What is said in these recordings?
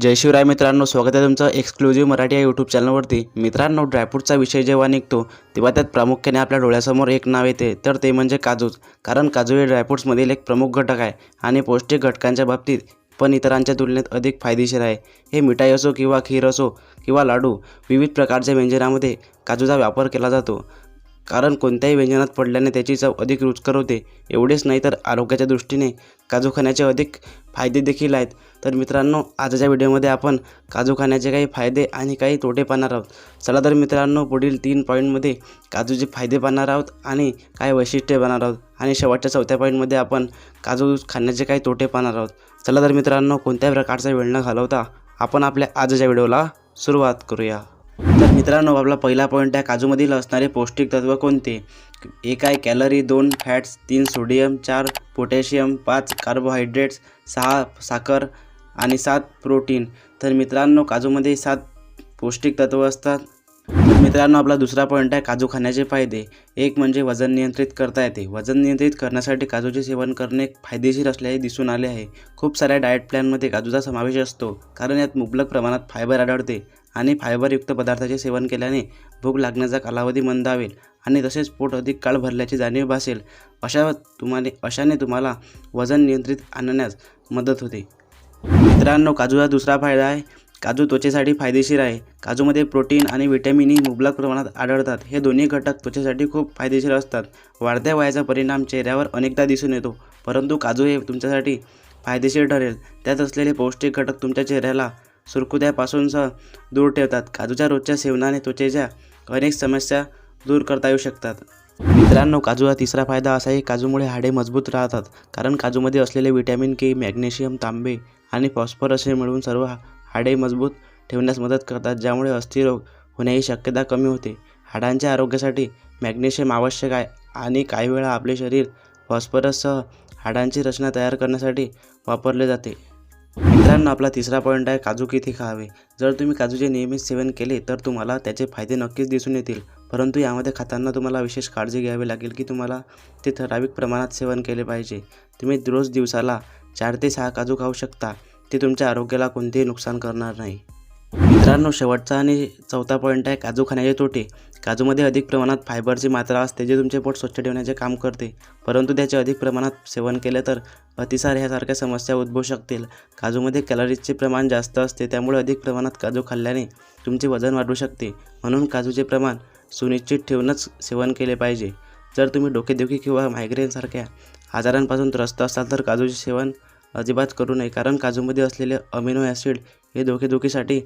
जय शिवराय मित्रांनो स्वागत आहे तुमचं एक्सक्लुझिव्ह मराठी या यूट्यूब चॅनलवरती मित्रांनो ड्रायफ्रूटचा विषय जेव्हा निघतो तेव्हा त्यात प्रामुख्याने आपल्या डोळ्यासमोर एक नाव येते तर ते म्हणजे काजूच. कारण काजू हे ड्रायफ्रूट्समधील एक प्रमुख घटक आहे आणि पौष्टिक घटकांच्या बाबतीत पण इतरांच्या तुलनेत अधिक फायदेशीर आहे. हे मिठाई असो किंवा खीर असो किंवा लाडू विविध प्रकारच्या व्यंजनामध्ये काजूचा वापर केला जातो. कारण कोणत्याही व्यंजनात पडल्याने त्याची चव अधिक रुचकर होते. एवढेच नाही तर आरोग्याच्या दृष्टीने काजू खाण्याचे अधिक फायदे देखील आहेत. तर मित्रांनो आजच्या व्हिडिओमध्ये आपण काजू खाण्याचे काही फायदे आणि काही तोटे पाहणार आहोत. चला तर मित्रांनो पुढील तीन पॉईंटमध्ये काजूचे फायदे पाहणार आहोत आणि काय वैशिष्ट्ये पाहणार आहोत. आणि शेवटच्या चौथ्या पॉईंटमध्ये आपण काजू खाण्याचे काही तोटे पाहणार आहोत. चला तर मित्रांनो कोणत्याही प्रकारचा वेळ न घालवता आपण आपल्या आजच्या व्हिडिओला सुरुवात करूया. तर मित्रांनो आपला पहिला पॉईंट आहे काजूमधील असणारे पौष्टिक तत्व कोणते? एक आहे कॅलरी दोन फॅट्स तीन सोडियम चार पोटॅशियम पाच कार्बोहायड्रेट्स सहा साखर आणि सात प्रोटीन. तर मित्रांनो काजूमध्ये सात पौष्टिक तत्व असतात. मित्रांनो आपला दुसरा पॉईंट आहे काजू खाण्याचे फायदे. एक म्हणजे वजन नियंत्रित करता येते. वजन नियंत्रित करण्यासाठी काजूचे सेवन करणे फायदेशीर असल्याचे दिसून आले आहे. खूप साऱ्या डाएट प्लॅनमध्ये काजूचा समावेश असतो. कारण यात मुबलक प्रमाणात फायबर आढळते. आणि फायबरयुक्त पदार्थाचे सेवन केल्याने भूक लागण्याचा कालावधी मंदावेल आणि तसेच पोट अधिक काळ भरल्याची जाणीव भासेल अशा तुम्हाला अशाने तुम्हाला वजन नियंत्रित आणण्यास मदत होते. मित्रांनो काजूचा दुसरा फायदा आहे काजू त्वचेसाठी फायदेशीर आहे. काजूमध्ये प्रोटीन आणि व्हिटॅमिन ई मुबलक प्रमाणात आढळतात. हे दोन्ही घटक त्वचेसाठी खूप फायदेशीर असतात. वाढत्या वयाचा परिणाम चेहऱ्यावर अनेकदा दिसून येतो परंतु काजू हे तुमच्यासाठी फायदेशीर ठरेल. त्यात असलेले पौष्टिक घटक तुमच्या चेहऱ्याला सुरकुत्यापासूनसह दूर ठेवतात. काजूच्या रोजच्या सेवनाने त्वचेच्या अनेक समस्या दूर करता येऊ शकतात. मित्रांनो काजूचा तिसरा फायदा असा आहे काजूमुळे हाडे मजबूत राहतात. कारण काजूमध्ये असलेले विटॅमिन के मॅग्नेशियम तांबे आणि फॉस्फरस हे मिळून सर्व हाडे मजबूत ठेवण्यास मदत करतात ज्यामुळे अस्थिरोग होण्याची शक्यता कमी होते. हाडांच्या आरोग्यासाठी मॅग्नेशियम आवश्यक आहे आणि काही वेळा आपले शरीर फॉस्फरससह हाडांची रचना तयार करण्यासाठी वापरले जाते. मित्रांनो आपला तिसरा पॉईंट आहे काजू किती खावे? जर तुम्ही काजूचे नियमित सेवन केले तर तुम्हाला त्याचे फायदे नक्कीच दिसून येतील. परंतु यामध्ये खाताना तुम्हाला विशेष काळजी घ्यावी लागेल की तुम्हाला ते ठराविक प्रमाणात सेवन केले पाहिजे. तुम्ही रोज दिवसाला चार ते सहा काजू खाऊ शकता. ते तुमच्या आरोग्याला कोणतेही नुकसान करणार नाही. मित्रांनो शेवटचा आणि चौथा पॉईंट आहे काजू खाण्याचे तोटे. काजूमध्ये अधिक प्रमाणात फायबरची मात्रा असते जे तुमचे पोट स्वच्छ ठेवण्याचे काम करते. परंतु त्याचे अधिक प्रमाणात सेवन केले तर अतिसार ह्यासारख्या समस्या उद्भवू शकतील. काजूमध्ये कॅलरीजचे प्रमाण जास्त असते त्यामुळे अधिक प्रमाणात काजू खाल्ल्याने तुमचे वजन वाढू शकते. म्हणून काजूचे प्रमाण सुनिश्चित ठेवूनच सेवन केले पाहिजे. जर तुम्ही डोकेदुखी किंवा मायग्रेनसारख्या आजारांपासून त्रस्त असाल तर काजूचे सेवन अजिबात करू नये कारण काजूमध्ये असलेले अमिनो ॲसिड हे डोकेदुखीसाठी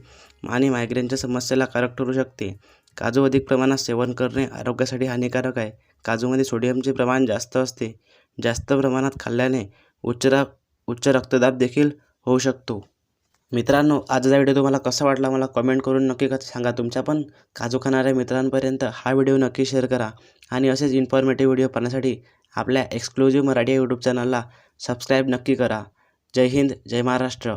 आणि मायग्रेनच्या समस्येला कारक ठरू शकते. काजू अधिक प्रमाणात सेवन करणे आरोग्यासाठी हानिकारक आहे. काजूमध्ये सोडियमचे प्रमाण जास्त असते. जास्त प्रमाणात खाल्ल्याने उच्च रा उच्च रक्तदाब देखील होऊ शकतो. मित्रांनो आजचा व्हिडिओ तुम्हाला कसा वाटला मला कमेंट करून नक्की क- सांगा. तुमच्या पण काजू खाणाऱ्या मित्रांपर्यंत हा व्हिडिओ नक्की शेअर करा. आणि असेच इन्फॉर्मेटिव्ह व्हिडिओ पाहण्यासाठी आपल्या एक्सक्लुझिव्ह मराठी यूट्यूब चॅनलला सबस्क्राईब नक्की करा. जय हिंद जय महाराष्ट्र.